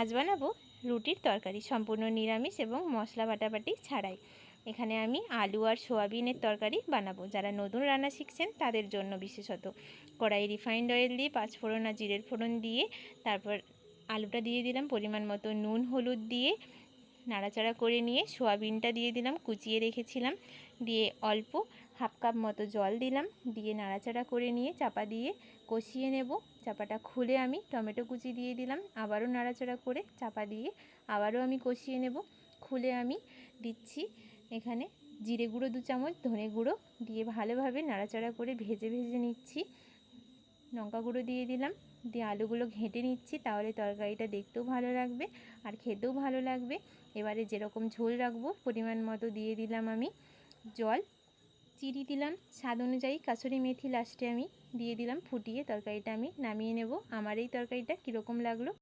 আজ বানাবো রুটির তরকারি সম্পূর্ণ নিরামিষ এবং মশলা বাটাবাটি ছাড়াই। এখানে আমি আলু আর সোয়াবিনের তরকারি বানাবো। যারা নতুন রান্না শিখছেন, তাদের জন্য বিশেষত কড়াই রিফাইন্ড অয়েল দিয়ে পাঁচফোড়ন আর জিরের ফোড়ন দিয়ে, তারপর আলুটা দিয়ে দিলাম পরিমাণ মতো নুন, হলুদ দিয়ে নাড়াচাড়া করে নিয়ে সোয়াবিনটা দিয়ে দিলাম, কুচিয়ে রেখেছিলাম। দিয়ে অল্প হাফ কাপ মতো জল দিলাম। দিয়ে নাড়াচাড়া করে নিয়ে চাপা দিয়ে কষিয়ে নেব। চাপাটা খুলে আমি টমেটো কুচি দিয়ে দিলাম। আবারও নাড়াচাড়া করে চাপা দিয়ে আবারও আমি কষিয়ে নেব। খুলে আমি দিচ্ছি এখানে জিরে গুঁড়ো দু চামচ, ধনে গুঁড়ো। দিয়ে ভালোভাবে নাড়াচাড়া করে ভেজে ভেজে নিচ্ছি। লঙ্কা গুঁড়ো দিয়ে দিলাম। দিয়ে আলুগুলো ঘেঁটে নিচ্ছি, তাহলে তরকারিটা দেখতেও ভালো লাগবে আর খেতেও ভালো লাগবে। এবারে যেরকম ঝোল রাখব, পরিমাণ মতো দিয়ে দিলাম আমি জল। চিড়ি দিলাম, স্বাদ অনুযায়ী কাসুরি মেথি লাস্টে আমি দিয়ে দিলাম, ফুটিয়ে তরকারিটা আমি নামিয়ে নেব। আমার এই তরকারিটা কীরকম লাগল?